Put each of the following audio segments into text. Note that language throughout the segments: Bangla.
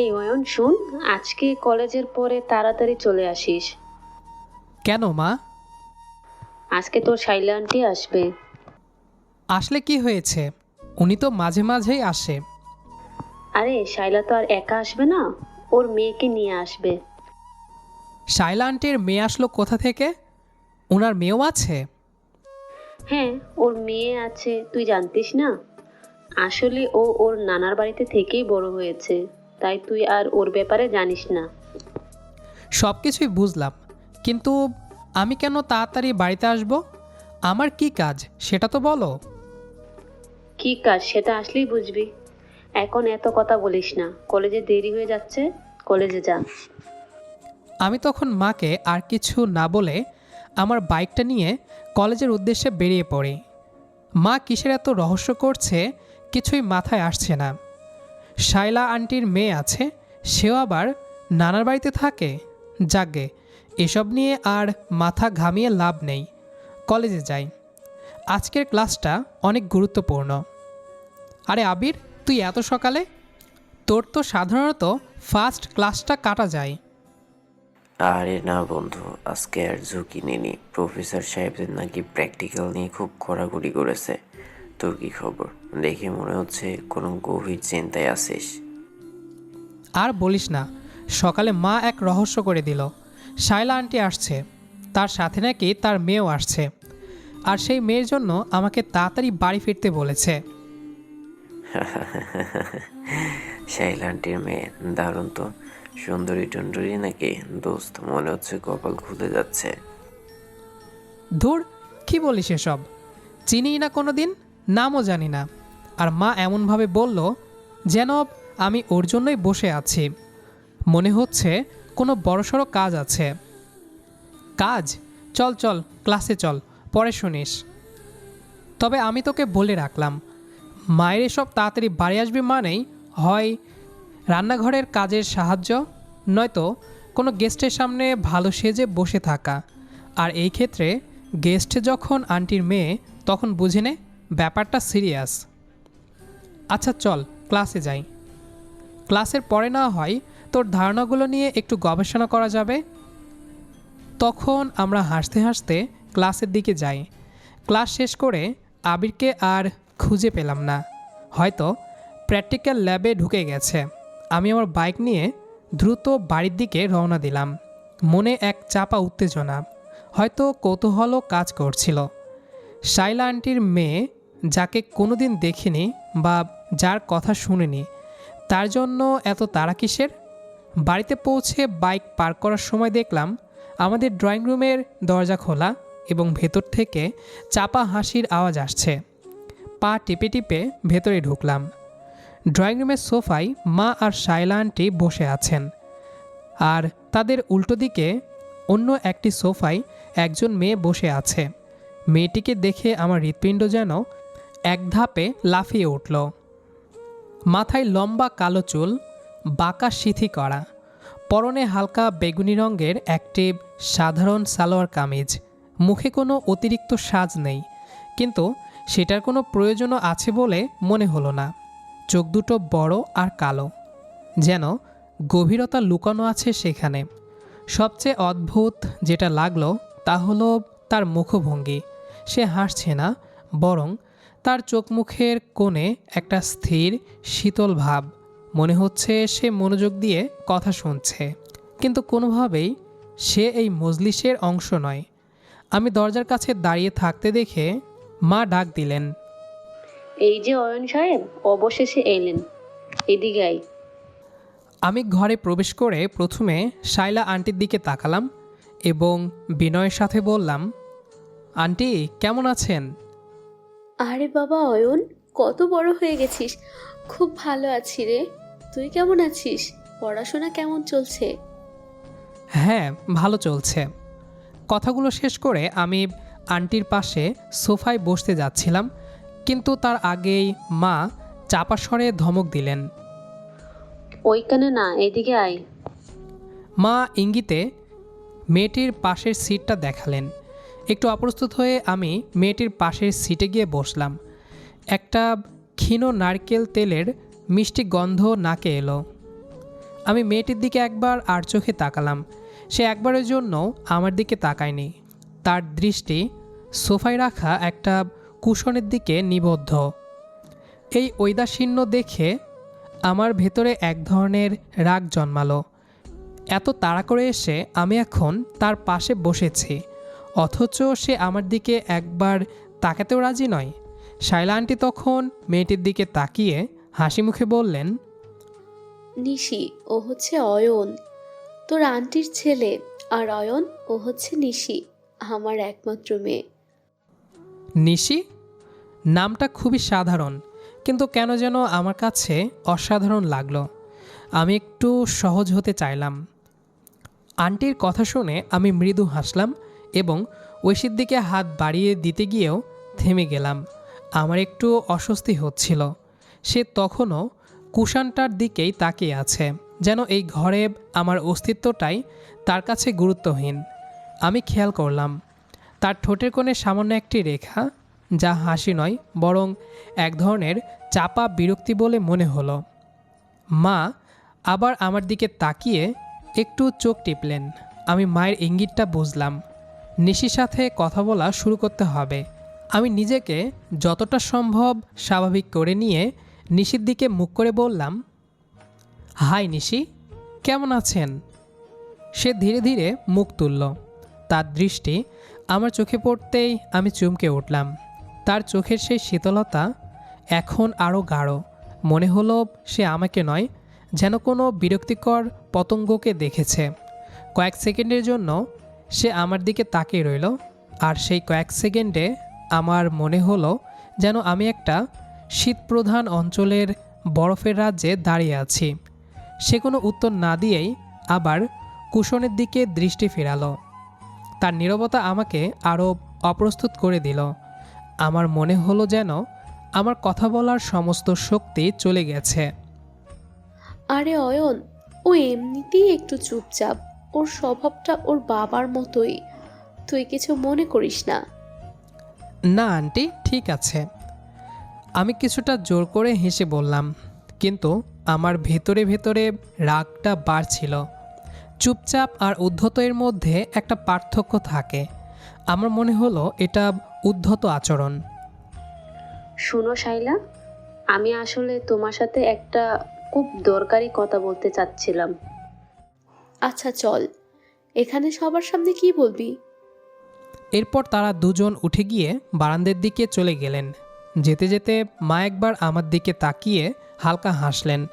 এই অয়ন শুন আজকে কলেজের পরে তাড়াতাড়ি চলে আসিস। কেন মা? আজকে তোর শাইলা আন্টি আসবে। আসলে কি হয়েছে? উনি তো মাঝে মাঝেই আসে। আরে শাইলা তো আর একা আসবে না ওর মেয়েকে নিয়ে আসবে। শাইলা আন্টির মেয়ে আসলো কোথা থেকে? ওনার মেয়েও আছে? হ্যাঁ ওর মেয়ে আছে তুই জানতিস না? আসলে ও ওর নানার বাড়িতে থেকেই বড় হয়েছে। তাই তুই আর ওর ব্যাপারে জানিস না। সব কিছুই বুঝলাম কিন্তু আমি কেন তাড়াতাড়ি বাড়িতে আসব? আমার কি কাজ সেটা তো বলো। কি কাজ সেটা আসলেই বুঝবি। এখন এত কথা বলিস না কলেজে দেরি হয়ে যাচ্ছে কলেজে যা। আমি তখন মাকে আর কিছু না বলে আমার বাইকটা নিয়ে কলেজের উদ্দেশ্যে বেরিয়ে পড়ি। মা কিসের এত রহস্য করছে কিছুই মাথায় আসছে না। শাইলা আন্টির মেয়ে আছে, সেও আবার নানার বাড়িতে থাকে। যাগে এসব নিয়ে আর মাথা ঘামিয়ে লাভ নেই। কলেজে যাই। আজকের ক্লাসটা অনেক গুরুত্বপূর্ণ। আরে আবির, তুই এত সকালে? তোর তো সাধারণত ফার্স্ট ক্লাসটা কাটা যায়। আরে না বন্ধু, আজকে আর ঝুঁকি নিনি প্রফেসর সাহেবদের নাকি প্র্যাকটিক্যাল নিয়ে খুব ঘোরাঘুরি করেছে। তোর কি খবর। দেখে মনে হচ্ছে কোনো গভীর চিন্তায় আছিস। আর বলিস না সকালে মা এক রহস্য করে দিল। শাইলা আন্টি আসছে। তার সাথে নাকি তার মেয়েও আসছে। আর সেই মেয়ের জন্য আমাকে তাড়াতাড়ি বাড়ি ফিরতে বলেছে। শাইলান্টির মেয়ে দারুণ তো। সুন্দরী টুন্দরী নাকি দোস্ত মনে হচ্ছে কপাল খুলে যাচ্ছে। ধুর কি বলিস এসব? চিনি না কোনো দিন? নামও জানি না। আর মা এমনভাবে বলল যেন আমি ওর জন্যই বসে আছি। মনে হচ্ছে কোনো বড়সড় কাজ আছে। কাজ? চল চল, ক্লাসে চল, পরে শুনিস। তবে আমি তোকে বলে রাখলাম, মায়ের এসব তাড়াতাড়ি বাড়ি আসবে মানেই হয় রান্নাঘরের কাজের সাহায্য, নয়তো কোনো গেস্টের সামনে ভালো সেজে বসে থাকা। আর এই ক্ষেত্রে গেস্ট যখন আন্টির মেয়ে, তখন বুঝে নে ব্যাপারটা সিরিয়াস। আচ্ছা চল, ক্লাসে যাই। ক্লাসের পরে না হয় তোর ধারণাগুলো নিয়ে একটু গবেষণা করা যাবে? তখন আমরা হাসতে হাসতে ক্লাসের দিকে যাই। ক্লাস শেষ করে আবিরকে আর খুঁজে পেলাম না। হয়তো প্র্যাকটিক্যাল ল্যাবে ঢুকে গেছে। আমি আমার বাইক নিয়ে দ্রুত বাড়ির দিকে রওনা দিলাম। মনে এক চাপা উত্তেজনা, হয়তো কৌতূহলও কাজ করছিল। শাইলা আন্টির মেয়ে যাকে কোনোদিন দেখিনি বা যার কথা শুনিনি, তার জন্য এত তাড়া কিসের? বাড়িতে পৌঁছে বাইক পার্ক করার সময় দেখলাম আমাদের ড্রয়িং রুমের দরজা খোলা এবং ভেতর থেকে চাপা হাসির আওয়াজ আসছে। পা টিপে টিপে ভেতরে ঢুকলাম। ড্রয়িং রুমের সোফায় মা আর শাইলা আন্টি বসে আছেন আর তাদের উল্টো দিকে অন্য একটি সোফায় একজন মেয়ে বসে আছে। মেয়েটিকে দেখে আমার হৃৎপিণ্ড যেন এক ধাপে লাফিয়ে উঠল। মাথায় লম্বা কালো চুল, বাঁকা সিথি করা, পরনে হালকা বেগুনি রঙের একটি সাধারণ সালোয়ার কামিজ। মুখে কোনো অতিরিক্ত সাজ নেই, কিন্তু সেটার কোনো প্রয়োজনও আছে বলে মনে হলো না। চোখ দুটো বড় আর কালো, যেন গভীরতা লুকানো আছে সেখানে। সবচেয়ে অদ্ভুত যেটা লাগল তা হলো তার মুখভঙ্গি। সে হাসছে না, বরং তার চোখ মুখের কোণে একটা স্থির শীতল ভাব। মনে হচ্ছে সে মনোযোগ দিয়ে কথা শুনছে। কিন্তু কোনোভাবেই সে এই মজলিসের অংশ নয়। আমি দরজার কাছে দাঁড়িয়ে থাকতে দেখে মা ডাক দিলেন। এই যে অয়ন সাহেব অবশেষে এলেন। এদিকে আই আমি ঘরে প্রবেশ করে প্রথমে শাইলা আন্টির দিকে তাকালাম এবং বিনয়ের সাথে বললাম আন্টি কেমন আছেন? আরে বাবা অয়ন কত বড় হয়ে গেছিস। খুব ভালো আছি রে। তুই কেমন আছিস? পড়াশোনা কেমন চলছে? হ্যাঁ ভালো চলছে। কথাগুলো শেষ করে আমি আন্টির পাশে সোফায় বসতে যাচ্ছিলাম কিন্তু তার আগেই মা চাপা স্বরে ধমক দিলেন। ওইখানে না এদিকে আয়। মা ইঙ্গিতে মেয়েটির পাশের সিটটা দেখালেন। একটু অপ্রস্তুত হয়ে আমি মেয়েটির পাশের সিটে গিয়ে বসলাম। একটা ক্ষীণ নারকেল তেলের মিষ্টি গন্ধ নাকে এলো। আমি মেয়েটির দিকে একবার আর চোখে তাকালাম। সে একবারের জন্য আমার দিকে তাকায়নি। তার দৃষ্টি সোফায় রাখা একটা কুশনের দিকে নিবদ্ধ। এই ঐদাসীন্য দেখে আমার ভেতরে এক ধরনের রাগ জন্মালো। এত তাড়া করে এসে আমি এখন তার পাশে বসেছি। অথচ সে আমার দিকে একবার তাকাতেও রাজি নয়। শাইলা আন্টি তখন মেয়েটির দিকে তাকিয়ে হাসি মুখে বললেন নিশি ও হচ্ছে অয়ন। তোর আন্টির ছেলে আর অয়ন ও হচ্ছে নিশি আমার একমাত্র মেয়ে। নিশি? নামটা খুবই সাধারণ কিন্তু কেন যেন আমার কাছে অসাধারণ লাগল। আমি একটু সহজ হতে চাইলাম। আন্টির কথা শুনে আমি মৃদু হাসলাম এবং ঐশীর দিকে হাত বাড়িয়ে দিতে গিয়েও থেমে গেলাম। আমার একটু অস্বস্তি হচ্ছিল। সে তখনও কুষানটার দিকেই তাকিয়ে আছে, যেন এই ঘরে আমার অস্তিত্বটাই তার কাছে গুরুত্বহীন। আমি খেয়াল করলাম, তার ঠোঁটের কোণে সামান্য একটি রেখা, যা হাসি নয়, বরং এক ধরনের চাপা বিরক্তি বলে মনে হলো। মা আবার আমার দিকে তাকিয়ে একটু চোখ টিপলেন। আমি মায়ের ইঙ্গিতটা বুঝলাম। নিশির সাথে কথা বলা শুরু করতে হবে। আমি নিজেকে যতটা সম্ভব স্বাভাবিক করে নিয়ে নিশির দিকে মুখ করে বললাম, হাই নিশি, কেমন আছেন? সে ধীরে ধীরে মুখ তুলল। তার দৃষ্টি আমার চোখে পড়তেই আমি চমকে উঠলাম। তার চোখের সেই শীতলতা এখন আরও গাঢ়। মনে হলো সে আমাকে নয়, যেন কোনো বিরক্তিকর পতঙ্গকে দেখেছে। কয়েক সেকেন্ডের জন্য সে আমার দিকে তাকিয়ে রইল, আর সেই কয়েক সেকেন্ডে আমার মনে হলো যেন আমি একটা শীতপ্রধান অঞ্চলের বরফের রাজ্যে দাঁড়িয়ে আছি। সে কোনো উত্তর না দিয়েই আবার কুশনের দিকে দৃষ্টি ফেরালো। তার নীরবতা আমাকে আরও অপ্রস্তুত করে দিল। আমার মনে হলো যেন আমার কথা বলার সমস্ত শক্তি চলে গেছে। আরে অয়ন, ও এমনিতেই একটু চুপচাপ। ওর স্বভাবটা ওর বাবার মতোই। তুই কিছু মনে করিস না। না আন্টি ঠিক আছে। আমি কিছুটা জোর করে হেসে বললাম কিন্তু আমার ভেতরে ভেতরে রাগটা বাড়ছিল। চুপচাপ আর উদ্ধত এর মধ্যে একটা পার্থক্য থাকে। আমার মনে হলো এটা উদ্ধত আচরণ। শুনো শাইলা আমি আসলে তোমার সাথে একটা খুব দরকারি কথা বলতে চাচ্ছিলাম। আচ্ছা চল। এখানে সবার সামনে কি বলবি? এরপর তারা দুজন উঠে গিয়ে বারান্দের দিকে চলে গেলেন। যেতে যেতে মা একবার আমার দিকে তাকিয়ে হালকা হাসলেন।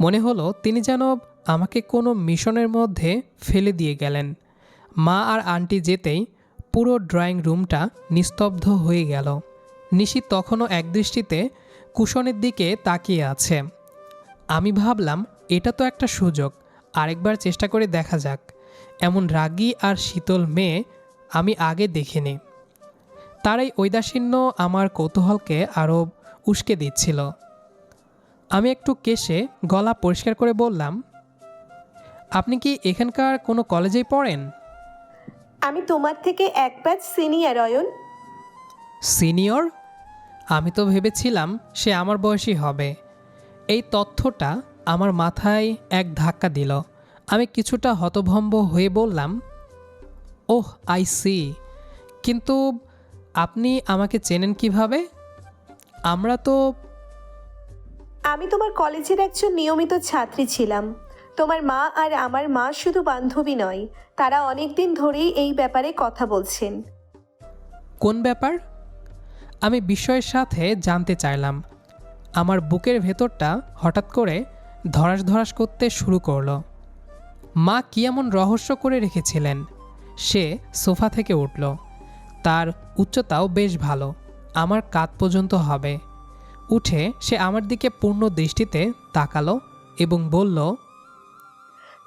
মনে হলো তিনি যেন আমাকে কোনো মিশনের মধ্যে ফেলে দিয়ে গেলেন। মা আর আন্টি যেতেই পুরো ড্রয়িং রুমটা নিস্তব্ধ হয়ে গেল। নিশি তখনও একদৃষ্টিতে কুশনের দিকে তাকিয়ে আছে। আমি ভাবলাম, এটা তো একটা সুযোগ। আরেকবার চেষ্টা করে দেখা যাক। এমন রাগী আর শীতল মেয়ে আমি আগে দেখিনি। তার এই ঐদাসীন্য আমার কৌতূহলকে আরও উস্কে দিচ্ছিল। আমি একটু কেশে গলা পরিষ্কার করে বললাম আপনি কি এখানকার কোনো কলেজেই পড়েন? আমি তোমার থেকে এক ব্যাচ সিনিয়র অয়ন। সিনিয়র? আমি তো ভেবেছিলাম সে আমার বয়সী হবে। এই তথ্যটা আমার মাথায় এক ধাক্কা দিল। আমি কিছুটা হতভম্ব হয়ে বললাম ওহ আই সি। কিন্তু আপনি আমাকে চেনেন কীভাবে? আমরা তো আমি তোমার কলেজের একজন নিয়মিত ছাত্রী ছিলাম। তোমার মা আর আমার মা শুধু বান্ধবী নয় তারা অনেক দিন ধরেই এই ব্যাপারে কথা বলছেন। কোন ব্যাপার? আমি বিষয়ের সাথে জানতে চাইলাম। আমার বুকের ভেতরটা হঠাৎ করে ধরাস ধরাস করতে শুরু করল। মা কি এমন রহস্য করে রেখেছিলেন? সে সোফা থেকে উঠল। তার উচ্চতাও বেশ ভালো। আমার কাত পর্যন্ত হবে। উঠে সে আমার দিকে পূর্ণ দৃষ্টিতে তাকালো এবং বলল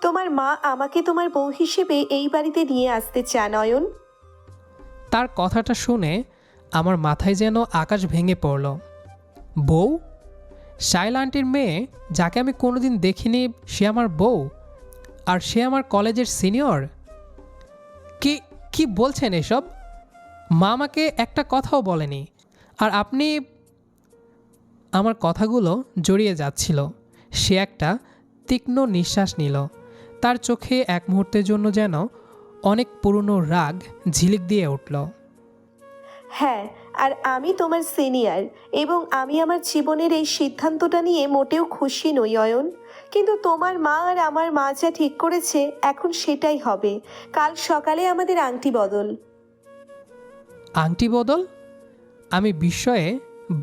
তোমার মা আমাকে তোমার বউ হিসেবে এই বাড়িতে নিয়ে আসতে চান অয়ন। তার কথাটা শুনে আমার মাথায় যেন আকাশ ভেঙে পড়ল। বউ শাইলা আন্টির মেয়ে, যাকে আমি কোনোদিন দেখিনি, সে আমার বউ? আর সে আমার কলেজের সিনিয়র? কি কি বলছেন এসব? মা আমাকে একটা কথাও বলেনি। আর আপনি আমার কথাগুলো জড়িয়ে যাচ্ছিল। সে একটা তীক্ষ্ণ নিঃশ্বাস নিল। তার চোখে এক মুহূর্তের জন্য যেন অনেক পুরনো রাগ ঝিলিক দিয়ে উঠল। হ্যাঁ আর আমি তোমার সিনিয়র এবং আমি আমার জীবনের এই সিদ্ধান্তটা নিয়ে মোটেও খুশি নই, অয়ন। কিন্তু তোমার মা আর আমার মা যা ঠিক করেছে, এখন সেটাই হবে। কাল সকালে আমাদের আংটি বদল। আংটি বদল? আমি বিস্ময়ে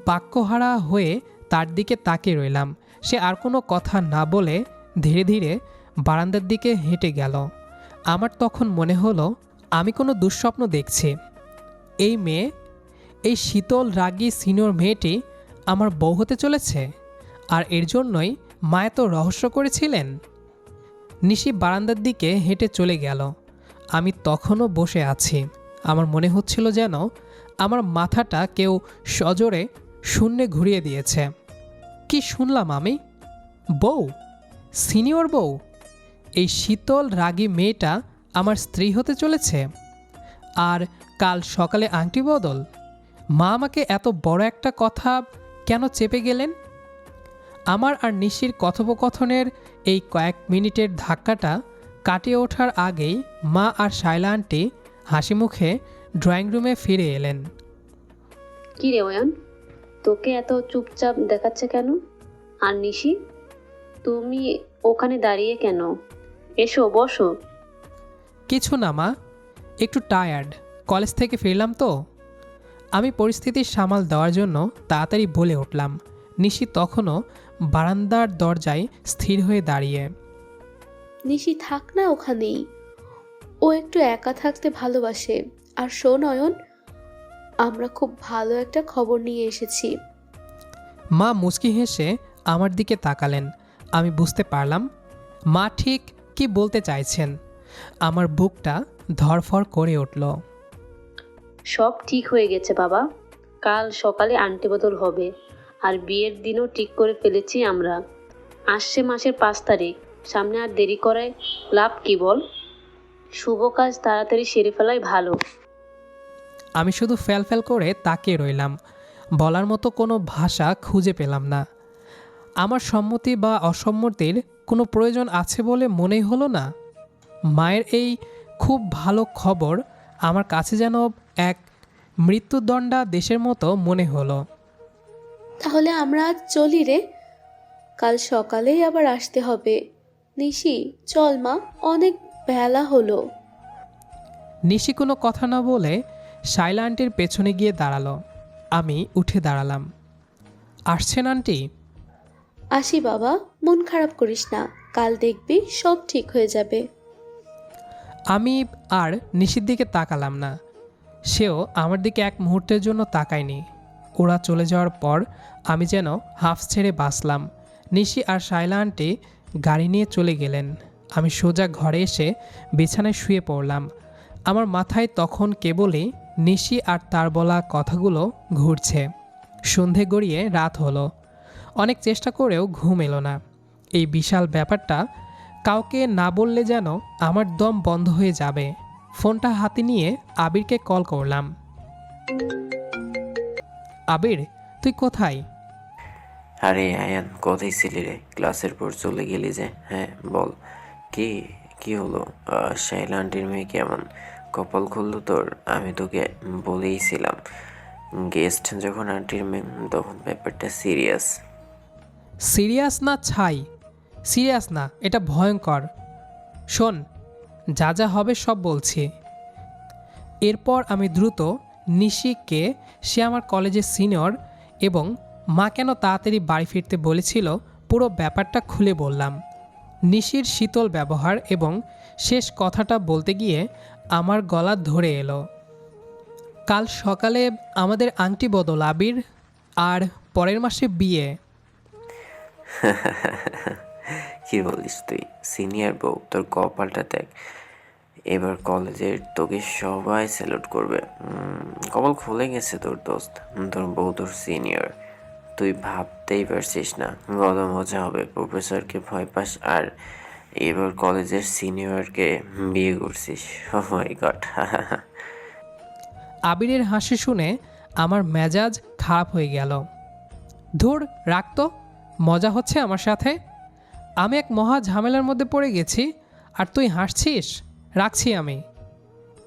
বাক্যহারা হয়ে তার দিকে তাকিয়ে রইলাম। সে আর কোনো কথা না বলে ধীরে ধীরে বারান্দার দিকে হেঁটে গেল। আমার তখন মনে হলো, আমি কোনো দুঃস্বপ্ন দেখছি। এই মেয়ে এই শীতল, রাগী, সিনিয়র মেয়েটি আমার বউ হতে চলেছে আর এর জন্যই মা এত রহস্য করেছিলেন। নিশি বারান্দার দিকে হেঁটে চলে গেল। আমি তখনও বসে আছি। আমার মনে হচ্ছিল যেন আমার মাথাটা কেউ সজোরে শূন্যে ঘুরিয়ে দিয়েছে। কি শুনলাম আমি? বউ? সিনিয়র বউ? এই শীতল, রাগী মেয়েটা আমার স্ত্রী হতে চলেছে। আর কাল সকালে আংটি বদল। মা আমাকে এত বড় একটা কথা কেন চেপে গেলেন? আমার আর নিশির কথোপকথনের এই কয়েক মিনিটের ধাক্কাটা কাটিয়ে ওঠার আগেই মা আর শাইলা আন্টি হাসি মুখে ড্রয়িং রুমে ফিরে এলেন। কি রে অয়ন তোকে এত চুপচাপ দেখাচ্ছে কেন? আর নিশি তুমি ওখানে দাঁড়িয়ে কেন? এসো বসো। কিছু না মা একটু টায়ার্ড কলেজ থেকে ফিরলাম তো। আমি পরিস্থিতির সামাল দেওয়ার জন্য তাড়াতাড়ি বলে উঠলাম। নিশি তখনও বারান্দার দরজায় স্থির হয়ে দাঁড়িয়ে। নিশি থাক না ওখানেই। ও একটু একা থাকতে ভালোবাসে। আর শোন অয়ন আমরা খুব ভালো একটা খবর নিয়ে এসেছি। মা মুচকি হেসে আমার দিকে তাকালেন। আমি বুঝতে পারলাম মা ঠিক কি বলতে চাইছেন। আমার বুকটা ধরফর করে উঠল। সব ঠিক হয়ে গেছে বাবা। কাল সকালে আন্টি বদল হবে, আর বিয়ের দিনও ঠিক করে ফেলেছি আমরা। আসছে মাসের পাঁচ তারিখ, সামনে আর দেরি করায় লাভ কি বল? শুভ কাজ তাড়াতাড়ি সেরে ফেলাই ভালো। আমি শুধু ফ্যাল ফ্যাল করে তাকিয়ে রইলাম, বলার মতো কোনো ভাষা খুঁজে পেলাম না। আমার সম্মতি বা অসম্মতির কোনো প্রয়োজন আছে বলে মনেই হলো না। মায়ের এই খুব ভালো খবর আমার কাছে যেন এক মৃত্যুদণ্ডা দেশের মতো মনে হলো। তাহলে আমরা আজ চলি রে। কাল সকালেই আবার আসতে হবে। নিশি চল মা অনেক বেলা হলো। নিশি কোনো কথা না বলে শাইলা আন্টির পেছনে গিয়ে দাঁড়াল। আমি উঠে দাঁড়ালাম। আসছেন আন্টি? আসি বাবা মন খারাপ করিস না। কাল দেখবি সব ঠিক হয়ে যাবে। আমি আর নিশির দিকে তাকালাম না। সেও আমার দিকে এক মুহূর্তের জন্য তাকায়নি। ওরা চলে যাওয়ার পর আমি যেন হাফ ছেড়ে বাঁচলাম। নিশি আর শাইলা আন্টি গাড়ি নিয়ে চলে গেলেন। আমি সোজা ঘরে এসে বিছানায় শুয়ে পড়লাম। আমার মাথায় তখন কেবলই নিশি আর তার বলা কথাগুলো ঘুরছে। সন্ধে গড়িয়ে রাত হলো। অনেক চেষ্টা করেও ঘুম এলো না। এই বিশাল ব্যাপারটা কাউকে না বললে যেন আমার দম বন্ধ হয়ে যাবে। ফোনটা হাতে নিয়ে আবিরকে কল করলাম। আবির তুই কোথায়? আরে আয়ান কোথায় ছিলি রে? ক্লাসের পর চলে গেলি যে। হ্যাঁ বল। কি কি হলো? শাইলা আন্টির মেয়ে কেমন? কপাল খুললো তোর? আমি তোকে বলেইছিলাম গেস্ট যখন আন্টির মেয়ে তখন ব্যাপারটা সিরিয়াস সিরিয়াস না ছাই? সিরিয়াস না, এটা ভয়ঙ্কর। শোন, যা যা হবে সব বলছি। এরপর আমি দ্রুত নিশিককে সে আমার কলেজের সিনিয়র এবং মা কেন তাড়াতাড়ি বাড়ি ফিরতে বলেছিল, পুরো ব্যাপারটা খুলে বললাম। নিশির শীতল ব্যবহার এবং শেষ কথাটা বলতে গিয়ে আমার গলা ধরে এলো। কাল সকালে আমাদের আংটি বদল, আবির, আর পরের মাসে বিয়ে। কি বলিস তুই? সিনিয়র বউ, তোর কপালটা দেখ। এবার কলেজের তোকে সবাই স্যালুট করবে। কপাল খুলে গেছে তোর দোস্ত। তোর বউ তোর সিনিয়র তুই ভাবতেই পারছিস না। কত মজা হবে। প্রফেসরকে ভয় পাস আর এবার কলেজের সিনিয়রকে বিয়ে করছিস। মাই গড আবিরের হাসি শুনে আমার মেজাজ খারাপ হয়ে গেল। ধুর রাখতো মজা হচ্ছে আমার সাথে। আমি এক মহা ঝামেলার মধ্যে পড়ে গেছি, আর তুই হাসছিস? রাখছি আমি।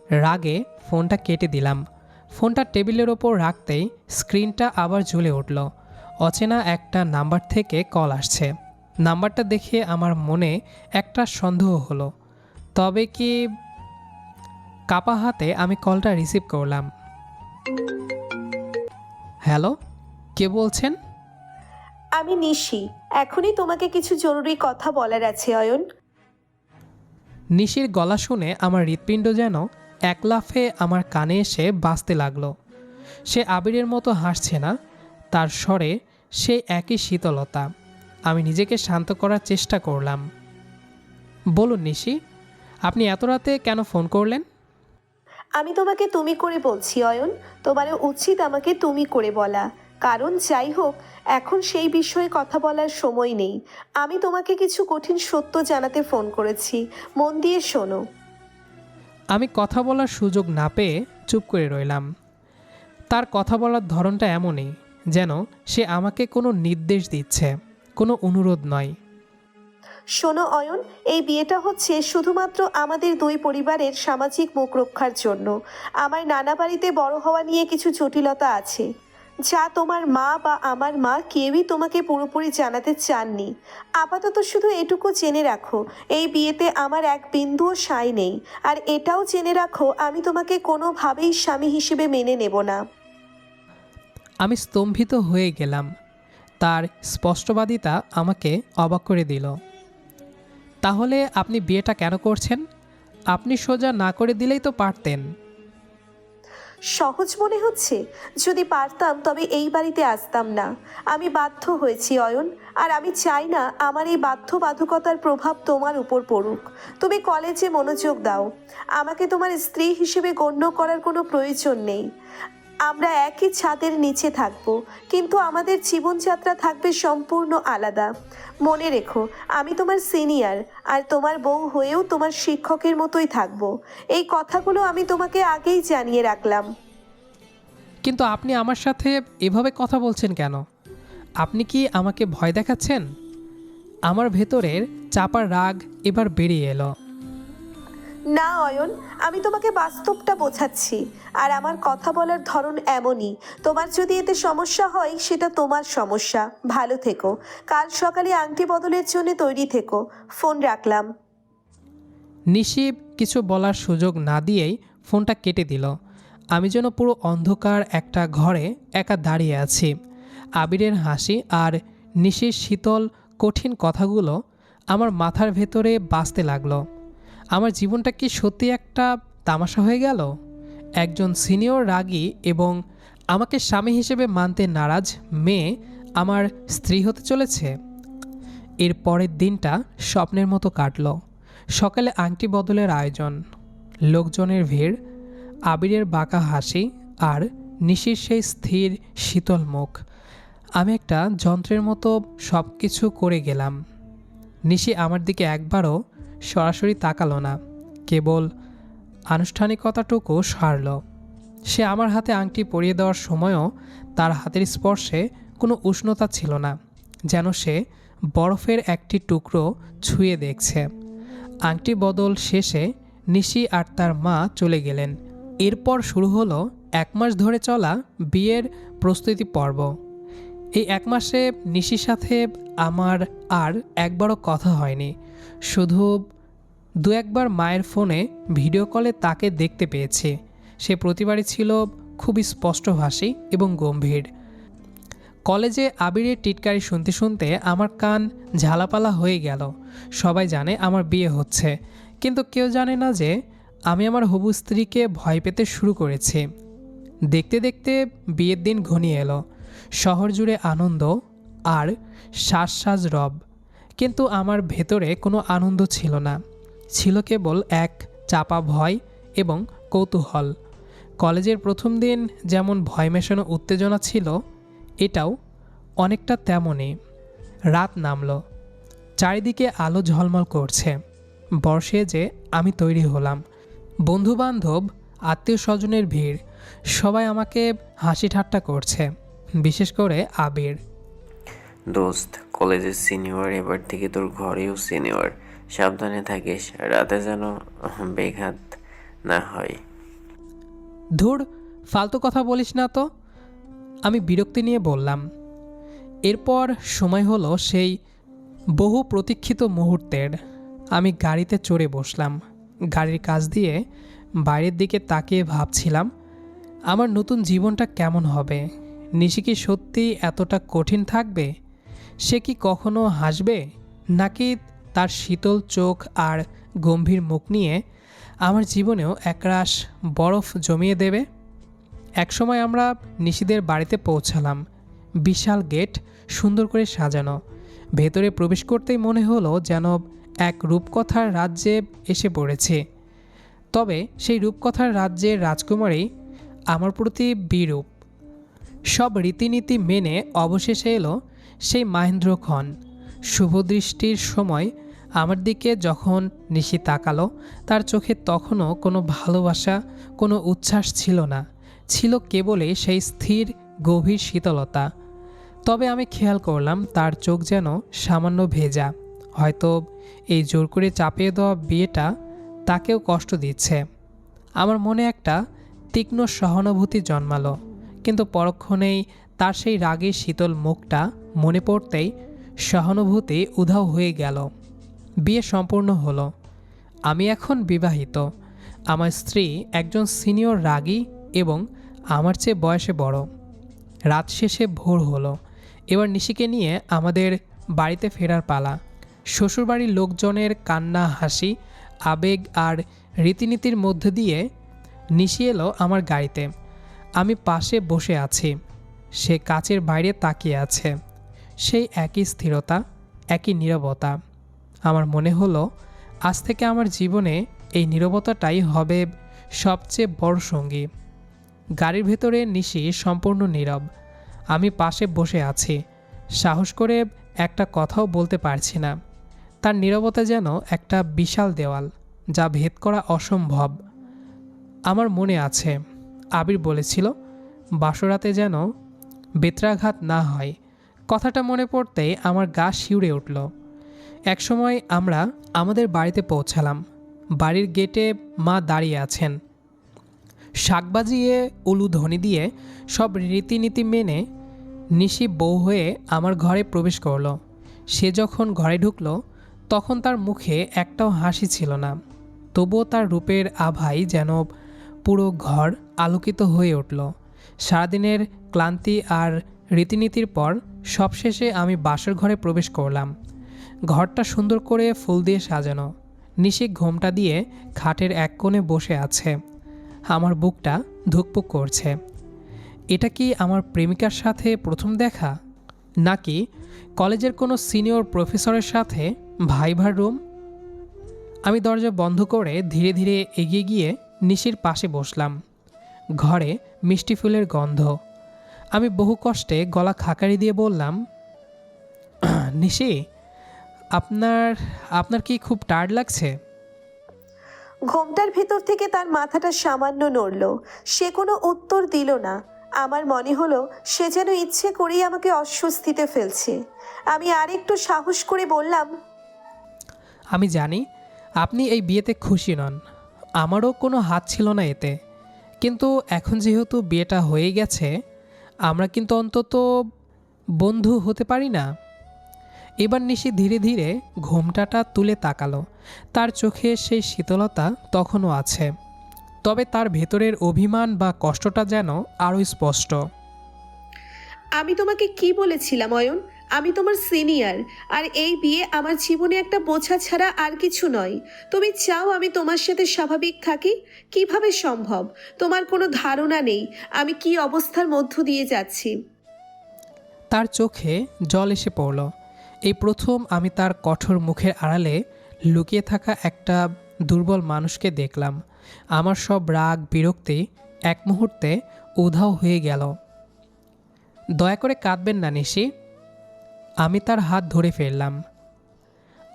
রাগে ফোনটা কেটে দিলাম। ফোনটা টেবিলের ওপর রাখতেই স্ক্রিনটা আবার জ্বলে উঠল। অচেনা একটা নাম্বার থেকে কল আসছে। নাম্বারটা দেখে আমার মনে একটা সন্দেহ হলো। তবে কি কাপা হাতে আমি কলটা রিসিভ করলাম। হ্যালো, কে বলছেন? আমি নিশি। এখনই তোমাকে কিছু জরুরি কথা বলার আছে অয়ন। নিশির গলা শুনে আমার হৃৎপিণ্ড যেন এক লাফে আমার কানে এসে বাজতে লাগল। সে আবিরের মতো হাসছে না তার স্বরে সেই একই শীতলতা। আমি নিজেকে শান্ত করার চেষ্টা করলাম। বলুন নিশি আপনি এত রাতে কেন ফোন করলেন? আমি তোমাকে তুমি করে বলছি অয়ন। তোমার উচিত আমাকে তুমি করে বলা। কারণ যাই হোক এখন সেই বিষয়ে কথা বলার সময় নেই। আমি তোমাকে কিছু কঠিন সত্য জানাতে ফোন করেছি। মন দিয়ে শোনো। আমি কথা বলার সুযোগ না পেয়ে চুপ করে রইলাম। তার কথা বলার ধরনটা এমনই যেন সে আমাকে কোনো নির্দেশ দিচ্ছে কোনো অনুরোধ নয়। শোনো অয়ন এই বিয়েটা হচ্ছে শুধুমাত্র আমাদের দুই পরিবারের সামাজিক মুখ রক্ষার জন্য। আমার নানা বাড়িতে বড় হওয়া নিয়ে কিছু জটিলতা আছে। যা তোমার মা বা আমার মা কেউই তোমাকে পুরোপুরি জানাতে চাননি। আপাতত শুধু এটুকু জেনে রাখো, এই বিয়েতে আমার এক বিন্দুও সাই নেই। আর এটাও জেনে রাখো, আমি তোমাকে কোনোভাবেই স্বামী হিসেবে মেনে নেব না। আমি স্তম্ভিত হয়ে গেলাম। তার স্পষ্টবাদিতা আমাকে অবাক করে দিল। তাহলে আপনি বিয়েটা কেন করছেন? আপনি সোজা না করে দিলেই তো পারতেন। সহজ মনে হচ্ছে? যদি পারতাম, তবে এই বাড়িতে আসতাম না। আমি বাধ্য হয়েছি, অয়ন। আর আমি চাই না আমার এই বাধ্যবাধকতার প্রভাব তোমার উপর পড়ুক। তুমি কলেজে মনোযোগ দাও। আমাকে তোমার স্ত্রী হিসেবে গণ্য করার কোনো প্রয়োজন নেই। আমরা একই ছাদের নিচে থাকব, কিন্তু আমাদের জীবনযাত্রা থাকবে সম্পূর্ণ আলাদা। মনে রেখো, আমি তোমার সিনিয়র, আর তোমার বউ হয়েও তোমার শিক্ষকের মতোই থাকব। এই কথাগুলো আমি তোমাকে আগেই জানিয়ে রাখলাম। কিন্তু আপনি আমার সাথে এভাবে কথা বলছেন কেন? আপনি কি আমাকে ভয় দেখাচ্ছেন? আমার ভেতরের চাপার রাগ এবার বেরিয়ে এলো। না, অয়ন, আমি তোমাকে বাস্তবটা বোঝাচ্ছি, আর আমার কথা বলার ধরন এমনই। তোমার যদি এতে সমস্যা হয়, সেটা তোমার সমস্যা। ভালো থেকো। কাল সকালে আংটি বদলের জন্য তৈরি থেকো। ফোন রাখলাম। নিশিব কিছু বলার সুযোগ না দিয়েই ফোনটা কেটে দিল। আমি যেন পুরো অন্ধকার একটা ঘরে একা দাঁড়িয়ে আছি। আবিরের হাসি আর নিশির শীতল, কঠিন কথাগুলো আমার মাথার ভেতরে বাঁচতে লাগল। আমার জীবনটা কি সত্যি একটা তামাশা হয়ে গেল? একজন সিনিয়র রাগী এবং আমাকে স্বামী হিসেবে মানতে নারাজ মেয়ে আমার স্ত্রী হতে চলেছে। এর পরের দিনটা স্বপ্নের মতো কাটলো। সকালে আংটি বদলের আয়োজন। লোকজনের ভিড়, আবিরের বাঁকা হাসি আর নিশির সেই স্থির শীতল মুখ। আমি একটা যন্ত্রের মতো সব কিছু করে গেলাম। নিশি আমার দিকে একবারও সরাসরি তাকালো না। কেবল আনুষ্ঠানিকতাটুকু সারল। সে আমার হাতে আংটি পরিয়ে দেওয়ার সময়ও তার হাতের স্পর্শে কোনো উষ্ণতা ছিল না, যেন সে বরফের একটি টুকরো ছুঁয়ে দেখছে। আংটি বদল শেষে নিশি আর তার মা চলে গেলেন। এরপর শুরু হলো এক মাস ধরে চলা বিয়ের প্রস্তুতি পর্ব। এই এক মাসে নিশির সাথে আমার আর একবারও কথা হয়নি। শুধু দু একবার মায়ের ফোনে ভিডিও কলে তাকে দেখতে পেয়েছি। সে প্রতিবারই ছিল খুবই স্পষ্টভাষী এবং গম্ভীর। কলেজে আবিরের টিটকারি শুনতে শুনতে আমার কান ঝালাপালা হয়ে গেল। সবাই জানে আমার বিয়ে হচ্ছে। কিন্তু কেউ জানে না যে আমি আমার হবু স্ত্রীকে ভয় পেতে শুরু করেছি। দেখতে দেখতে বিয়ের দিন ঘনিয়ে এলো। শহর জুড়ে আনন্দ আর শ্বাস রব। কিন্তু আমার ভেতরে কোনো আনন্দ ছিল না। ছিল কেবল এক, চাপা ভয় এবং কৌতূহল। কলেজের প্রথম দিন যেমন ভয় মেশানো উত্তেজনা ছিল, এটাও অনেকটা তেমনই। রাত নামল। চারিদিকে আলো ঝলমল করছে। বর্ষে যে আমি তৈরি হলাম। বন্ধুবান্ধব আত্মীয় স্বজনের ভিড়, সবাই আমাকে হাসি ঠাট্টা করছে, বিশেষ করে আবির। দোস্ত কলেজের সিনিয়র, এবার থেকে তোর ঘরেও সিনিয়র। সাবধানে থাকিস, রাতে যেন বেঘাত না হয়। ধুর, ফালতু কথা বলিস না তো। আমি বিরক্তি নিয়ে বললাম। এরপর সময় হলো সেই বহু প্রতীক্ষিত মুহূর্তের। আমি গাড়িতে চড়ে বসলাম। গাড়ির কাজ দিয়ে বাইরের দিকে তাকিয়ে ভাবছিলাম, আমার নতুন জীবনটা কেমন হবে? নিশি কি সত্যি এতটা কঠিন থাকবে? সে কি কখনো হাসবে? নাকি তার শীতল চোখ আর গম্ভীর মুখ নিয়ে আমার জীবনেও একরাশ বরফ জমিয়ে দেবে? একসময় আমরা নিশিদের বাড়িতে পৌঁছালাম। বিশাল গেট সুন্দর করে সাজানো। ভেতরে প্রবেশ করতেই মনে হলো যেন এক রূপকথার রাজ্যে এসে পড়েছে। তবে সেই রূপকথার রাজ্যের রাজকুমারী আমার প্রতি বিরূপ। সব রীতিনীতি মেনে অবশেষে এলো সেই মাহেন্দ্র খন শুভদৃষ্টির সময় আমার দিকে যখন নিশি তাকালো, তার চোখে তখনও কোনো ভালোবাসা, কোনো উচ্ছ্বাস ছিল না। ছিল কেবলই সেই স্থির, গভীর শীতলতা। তবে আমি খেয়াল করলাম তার চোখ যেন সামান্য ভেজা। হয়তো এই জোর করে চাপিয়ে দেওয়া বিয়েটা তাকেও কষ্ট দিচ্ছে। আমার মনে একটা তীক্ষ্ণ সহানুভূতি জন্মালো। কিন্তু পরক্ষণেই তার সেই রাগের শীতল মুখটা মনে পড়তেই সহানুভূতি উধাও হয়ে গেল। বিয়ে সম্পূর্ণ হলো। আমি এখন বিবাহিত। আমার স্ত্রী একজন সিনিয়র রাগী এবং আমার চেয়ে বয়সে বড়। রাত শেষে ভোর হলো। এবার নিশিকে নিয়ে আমাদের বাড়িতে ফেরার পালা। শ্বশুরবাড়ির লোকজনের কান্না, হাসি, আবেগ আর রীতিনীতির মধ্যে দিয়ে নিশি এলো আমার গাড়িতে। আমি পাশে বসে আছি। সে কাচের বাইরে তাকিয়ে আছে। সেই একই স্থিরতা, একই নীরবতা। আমার মনে হলো, আজ থেকে আমার জীবনে এই নীরবতাটাই হবে সবচেয়ে বড় সঙ্গী। গাড়ির ভেতরে নিশি সম্পূর্ণ নীরব। আমি পাশে বসে আছি। সাহস করে একটা কথাও বলতে পারছি না। তার নীরবতা যেন একটা বিশাল দেওয়াল, যা ভেদ করা অসম্ভব। আমার মনে আছে আবির বলেছিল, বাসরাতে যেন বেত্রাঘাত না হয়। কথাটা মনে পড়তেই আমার গা শিউরে উঠল। একসময় আমরা আমাদের বাড়িতে পৌঁছালাম। বাড়ির গেটে মা দাঁড়িয়ে আছেন। শাক বাজিয়ে উলু ধ্বনি দিয়ে সব রীতিনীতি মেনে নিশি বউ হয়ে আমার ঘরে প্রবেশ করল। সে যখন ঘরে ঢুকলো, তখন তার মুখে একটাও হাসি ছিল না। তবুও তার রূপের আভাই যেন পুরো ঘর আলোকিত হয়ে উঠল। সারাদিনের ক্লান্তি আর রীতিনীতির পর সবশেষে আমি বাসর ঘরে প্রবেশ করলাম। ঘরটা সুন্দর করে ফুল দিয়ে সাজানো। নিশিক ঘোমটা দিয়ে খাটের এক কোণে বসে আছে। আমার বুকটা ধুকপুক করছে। এটা কি আমার প্রেমিকার সাথে প্রথম দেখা? নাকি কলেজের কোনো সিনিয়র প্রফেসরের সাথে ভাইভার রুম? আমি দরজা বন্ধ করে ধীরে ধীরে এগিয়ে গিয়ে নিশির পাশে বসলাম। ঘরে মিষ্টি ফুলের গন্ধ। আমি বহু কষ্টে গলা খাকারি দিয়ে বললাম নিশি আপনার আপনার কি খুব টায়ার্ড লাগছে? ঘোমটার ভেতর থেকে তার মাথাটা সামান্য নড়ল। সে কোনো উত্তর দিল না। আমার মনে হলো সে যেন ইচ্ছে করেই আমাকে অস্বস্তিতে ফেলছে। আমি আরেকটু সাহস করে বললাম আমি জানি আপনি এই বিয়েতে খুশি নন। আমারও কোনো হাত ছিল না এতে। কিন্তু এখন যেহেতু বিয়েটা হয়ে গেছে, আমরা কিন্তু অন্তত বন্ধু হতে পারি না। এবার নিশি ধীরে ধীরে ঘোমটাটা তুলে তাকালো। তার চোখে সেই শীতলতা তখনও আছে। তবে তার ভেতরের অভিমান বা কষ্টটা যেন আরও স্পষ্ট। আমি তোমাকে কি বলেছিলাম, অয়ন? আমি তোমার সিনিয়র, আর এই বিয়ে আমার জীবনে একটা বোঝা ছাড়া আর কিছু নয়। তুমি চাও আমি তোমার সাথে স্বাভাবিক থাকি? কীভাবে সম্ভব? তোমার কোনো ধারণা নেই, আমি কি অবস্থার মধ্য দিয়ে যাচ্ছি? তার চোখে জল এসে পড়ল। এই প্রথম আমি তার কঠোর মুখের আড়ালে লুকিয়ে থাকা একটা দুর্বল মানুষকে দেখলাম। আমার সব রাগ, বিরক্তি এক মুহূর্তে উধাও হয়ে গেল। দয়া করে কাঁদবেন না নিশি। আমি তার হাত ধরে ফেললাম।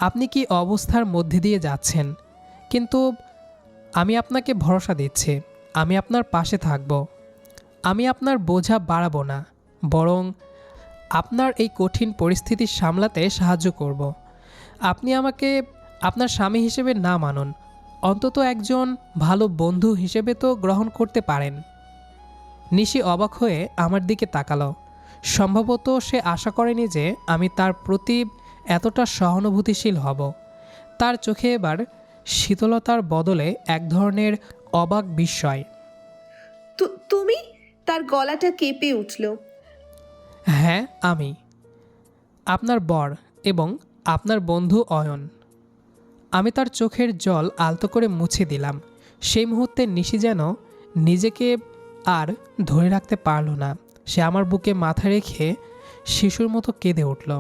আপনি কি অবস্থার মধ্যে দিয়ে যাচ্ছেন? কিন্তু আমি আপনাকে ভরসা দিচ্ছি। আমি আপনার পাশে থাকব। আমি আপনার বোঝা বাড়াবো না। বরং আপনার এই কঠিন পরিস্থিতি সামলাতে সাহায্য করব। আপনি আমাকে আপনার স্বামী হিসেবে না মানুন। অন্তত একজন ভালো বন্ধু হিসেবে তো গ্রহণ করতে পারেন। নিশি অবাক হয়ে আমার দিকে তাকালো। সম্ভবত সে আশা করেনি যে আমি তার প্রতি এতটা সহানুভূতিশীল হব। তার চোখে এবার শীতলতার বদলে এক ধরনের অবাক বিস্ময়। তুমি? তার গলাটা কেঁপে উঠল। হ্যাঁ আমি। আপনার বর এবং আপনার বন্ধু অয়ন। আমি তার চোখের জল আলতো করে মুছে দিলাম। সেই মুহূর্তে নিশি যেন নিজেকে আর ধরে রাখতে পারল না। সে আমার বুকে মাথা রেখে শিশুর মতো কেঁদে উঠল।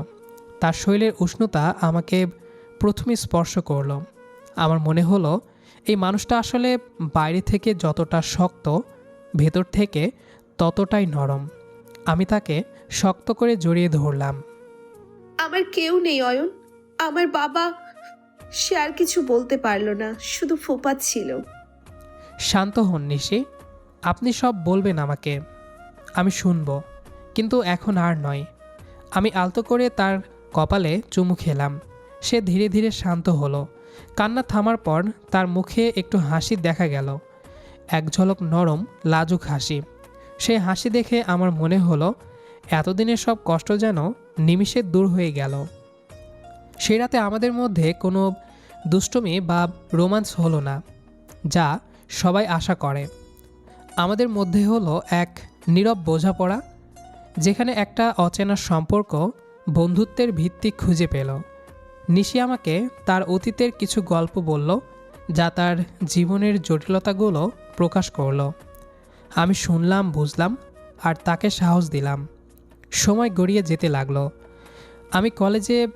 তার শরীরের উষ্ণতা আমাকে প্রথমে স্পর্শ করল। আমার মনে হলো এই মানুষটা আসলে বাইরে থেকে যতটা শক্ত ভেতর থেকে ততটাই নরম। আমি তাকে শক্ত করে জড়িয়ে ধরলাম। আমার কেউ নেই অয়ন। আমার বাবা সে আর কিছু বলতে পারল না শুধু ফোপাচ্ছিল শান্ত হন নিশি। আপনি সব বলবেন আমাকে। আমি শুনব, কিন্তু এখন আর নয়। আমি আলতো করে তার কপালে চুমু খেলাম। সে ধীরে ধীরে শান্ত হলো। কান্না থামার পর তার মুখে একটু হাসি দেখা গেল। এক ঝলক নরম, লাজুক হাসি। সেই হাসি দেখে আমার মনে হলো, এতদিনের সব কষ্ট যেন নিমিষে দূর হয়ে গেল। সেই রাতে আমাদের মধ্যে কোনো দুষ্টমি বা রোমান্স হলো না, যা সবাই আশা করে। আমাদের মধ্যে হলো এক নীরব বোঝাপড়া, যেখানে একটা অচেনা সম্পর্ক বন্ধুত্বের ভিত্তি খুঁজে পেল। নিশি আমাকে তার অতীতের কিছু গল্প বলল, যা তার জীবনের জটিলতাগুলো প্রকাশ করল। আমি শুনলাম, বুঝলাম, আর তাকে সাহস দিলাম। সময় গড়িয়ে যেতে লাগল। আমি কলেজে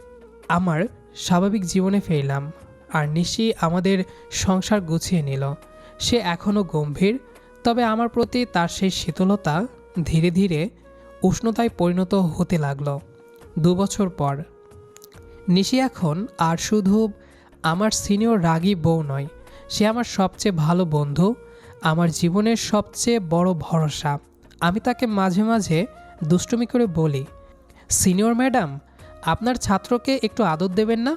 আমার স্বাভাবিক জীবনে ফিরলাম, আর নিশি আমাদের সংসার গুছিয়ে নিল। সে এখনও গম্ভীর তবে আমার প্রতি তার সেই শীতলতা ধীরে ধীরে উষ্ণতায় পরিণত হতে লাগল। দু বছর পর। নিশি এখন আর শুধু আমার সিনিয়র রাগী বউ নয়, সে আমার সবচেয়ে ভালো বন্ধু, আমার জীবনের সবচেয়ে বড় ভরসা। আমি তাকে মাঝে মাঝে দুষ্টুমি করে বলি, সিনিয়র ম্যাডাম, আপনার ছাত্রকে একটু আদর দেবেন না?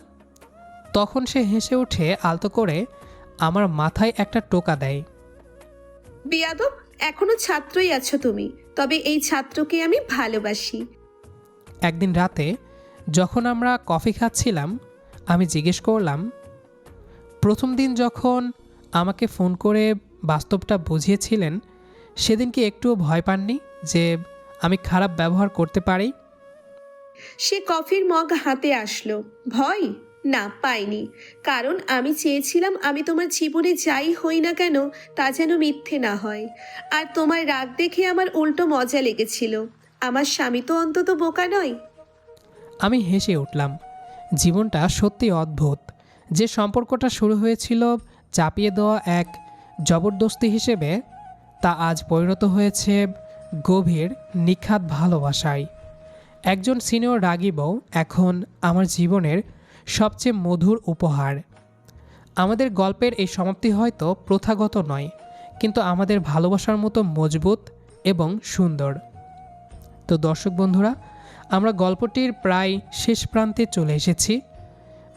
তখন সে হেসে উঠে আলতো করে আমার মাথায় একটা টোকা দেয়। বিয়াদব এখনও ছাত্রই আছো তুমি। তবে এই ছাত্রকে আমি ভালোবাসি। একদিন রাতে যখন আমরা কফি খাচ্ছিলাম আমি জিজ্ঞেস করলাম প্রথম দিন যখন আমাকে ফোন করে বাস্তবটা বুঝিয়েছিলেন সেদিন কি একটুও ভয় পাননি যে আমি খারাপ ব্যবহার করতে পারি? সে কফির মগ হাতে আসলো। ভয়? না, পাইনি। কারণ আমি চেয়েছিলাম আমি তোমার জীবনে যাই হই না কেন তা যেন মিথ্যে না হয়। আর তোমার রাগ দেখে আমার উল্টো মজা লেগেছিল। আমার স্বামী তো অন্তত বোকা নয়। আমি হেসে উঠলাম, জীবনটা সত্যি অদ্ভুত। যে সম্পর্কটা শুরু হয়েছিল চাপিয়ে দেওয়া এক জবরদস্তি হিসেবে, তা আজ পরিণত হয়েছে গভীর নিখাত ভালোবাসায়। একজন সিনিয়র রাগী বউ এখন আমার জীবনের সবচেয়ে মধুর উপহার। আমাদের গল্পের এই সমাপ্তি হয়তো প্রথাগত নয়, কিন্তু আমাদের ভালোবাসার মতো মজবুত এবং সুন্দর। তো দর্শক বন্ধুরা, আমরা গল্পটির প্রায় শেষ প্রান্তে চলে এসেছি।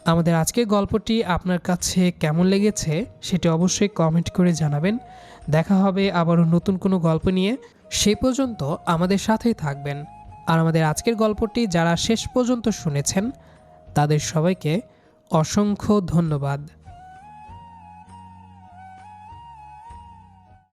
আমাদের আজকের গল্পটি আপনার কাছে কেমন লেগেছে সেটি অবশ্যই কমেন্ট করে জানাবেন। দেখা হবে আবারও নতুন কোনো গল্প নিয়ে। সে পর্যন্ত আমাদের সাথেই থাকবেন। আর আমাদের আজকের গল্পটি যারা শেষ পর্যন্ত শুনেছেন তাদের সবাইকে অসংখ্য ধন্যবাদ।